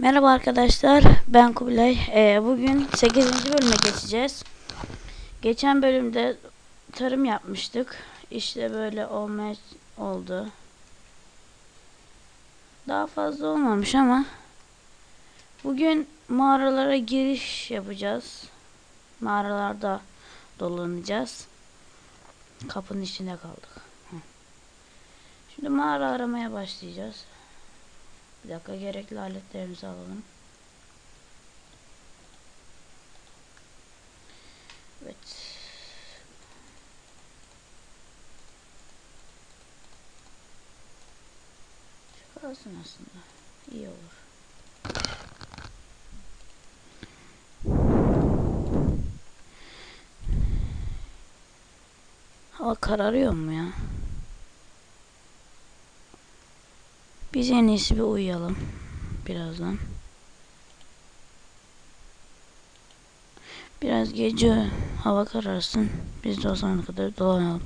Merhaba arkadaşlar, ben Kubilay. Ee, bugün 8. bölüme geçeceğiz. Geçen bölümde tarım yapmıştık. İşte böyle olmaya oldu. Daha fazla olmamış ama bugün mağaralara giriş yapacağız. Mağaralarda dolanacağız. Kapının içinde kaldık. Şimdi mağara aramaya başlayacağız. Bir dakika gerekli aletlerimizi alalım. Evet. Çıkarsın aslında. İyi olur. Hava kararıyor mu ya? Biz en iyisi bir uyuyalım. Birazdan. Biraz gece hava kararsın. Biz de o zamana kadar dolanalım.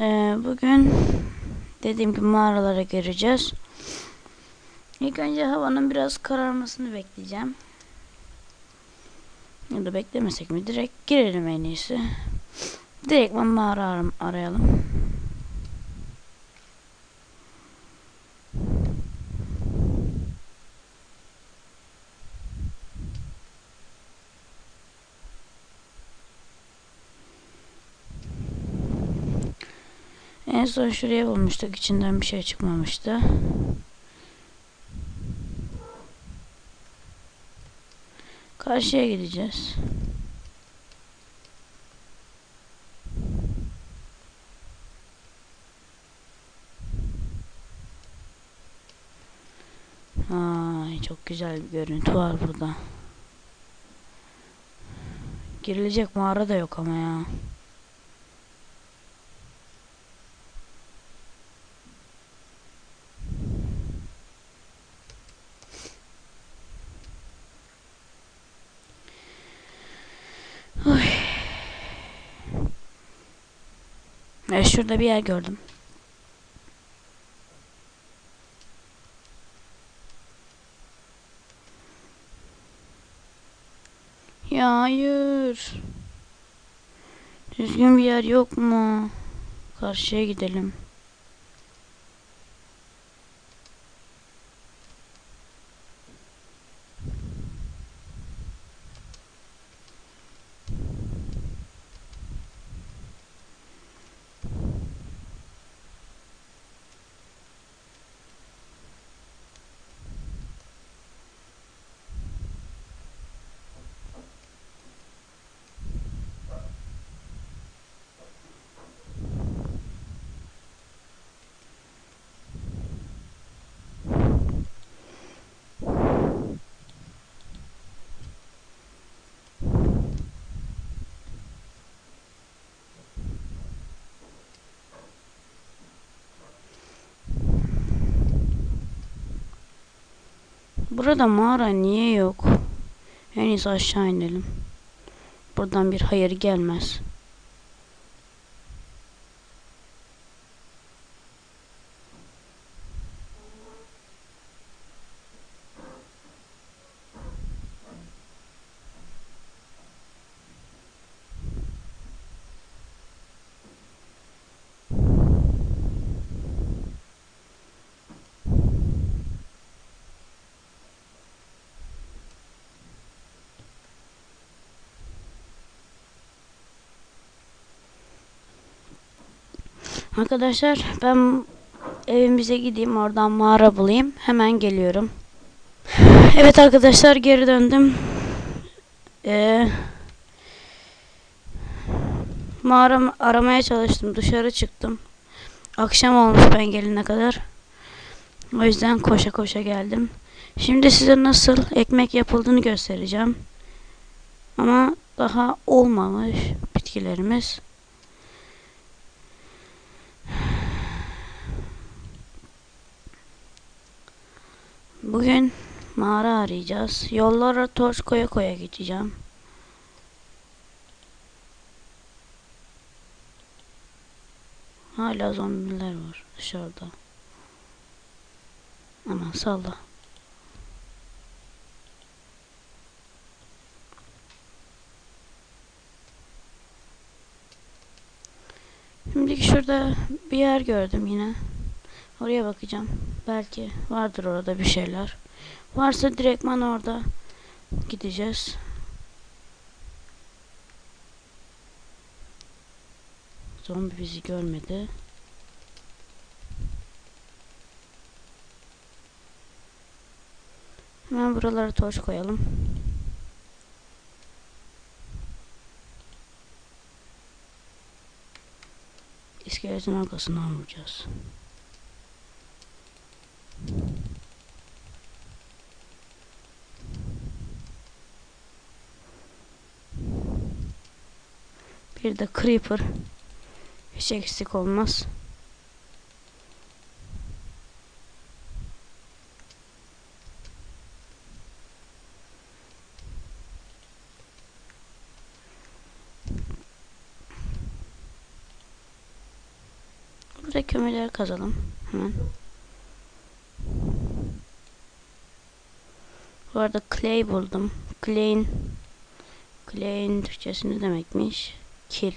Eee, bugün dediğim gibi mağaralara gireceğiz. İlk önce havanın biraz kararmasını bekleyeceğim. Ya da beklemesek mi? Direkt girelim en iyisi. Direkt mağara aram- arayalım. En son şuraya bulmuştuk. içinden bir şey çıkmamıştı. Karşıya gideceğiz. Ay çok güzel bir görüntü var burada. Girilecek mağara da yok ama ya. Evet şurada bir yer gördüm. Ya hayır. Düzgün bir yer yok mu? Karşıya gidelim. Burada mağara niye yok? En iyisi aşağı inelim. Buradan bir hayır gelmez. Arkadaşlar ben evimize gideyim oradan mağara bulayım. Hemen geliyorum. Evet arkadaşlar geri döndüm. Ee, mağara aramaya çalıştım. Dışarı çıktım. akşam olmuş ben gelene kadar. O yüzden koşa koşa geldim. Şimdi size nasıl ekmek yapıldığını göstereceğim. Ama daha olmamış bitkilerimiz. Bugün mağara arayacağız. Yollara torç koya koya gideceğim. Hala zombiler var dışarıda. Aman salla. Şimdi şurada bir yer gördüm yine. Oraya bakacağım. Belki vardır orada bir şeyler. Varsa direktman orada gideceğiz. Zombi bizi görmedi. Hemen buralara torç koyalım. İskeletin arkasından vuracağız. Bir de creeper. Hiç eksik olmaz. Burada kömürleri kazalım. Hemen. Bu arada clay buldum. Clay'in Clay'in Türkçesi ne demekmiş? Kil.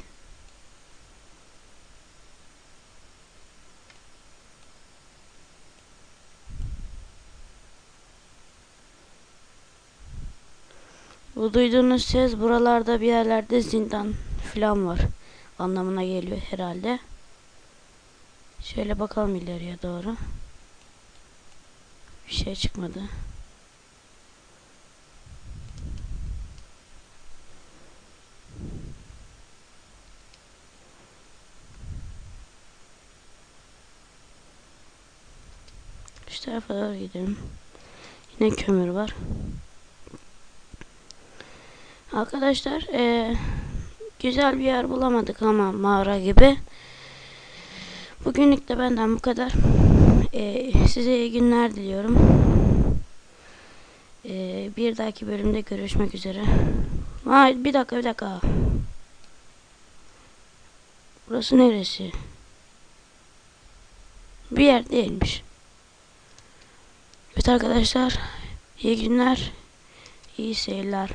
Bu duyduğunuz ses buralarda bir yerlerde zindan falan var. Anlamına geliyor herhalde. Şöyle bakalım ileriye doğru. Bir şey çıkmadı. Şu tarafa doğru gidelim. Yine kömür var. Arkadaşlar eee, güzel bir yer bulamadık ama mağara gibi. Bugünlük de benden bu kadar. Eee, size iyi günler diliyorum. Eee, bir dahaki bölümde görüşmek üzere. Ay, bir dakika bir dakika. Burası neresi? Bir yer değilmiş. Evet arkadaşlar. iyi günler. iyi seyirler.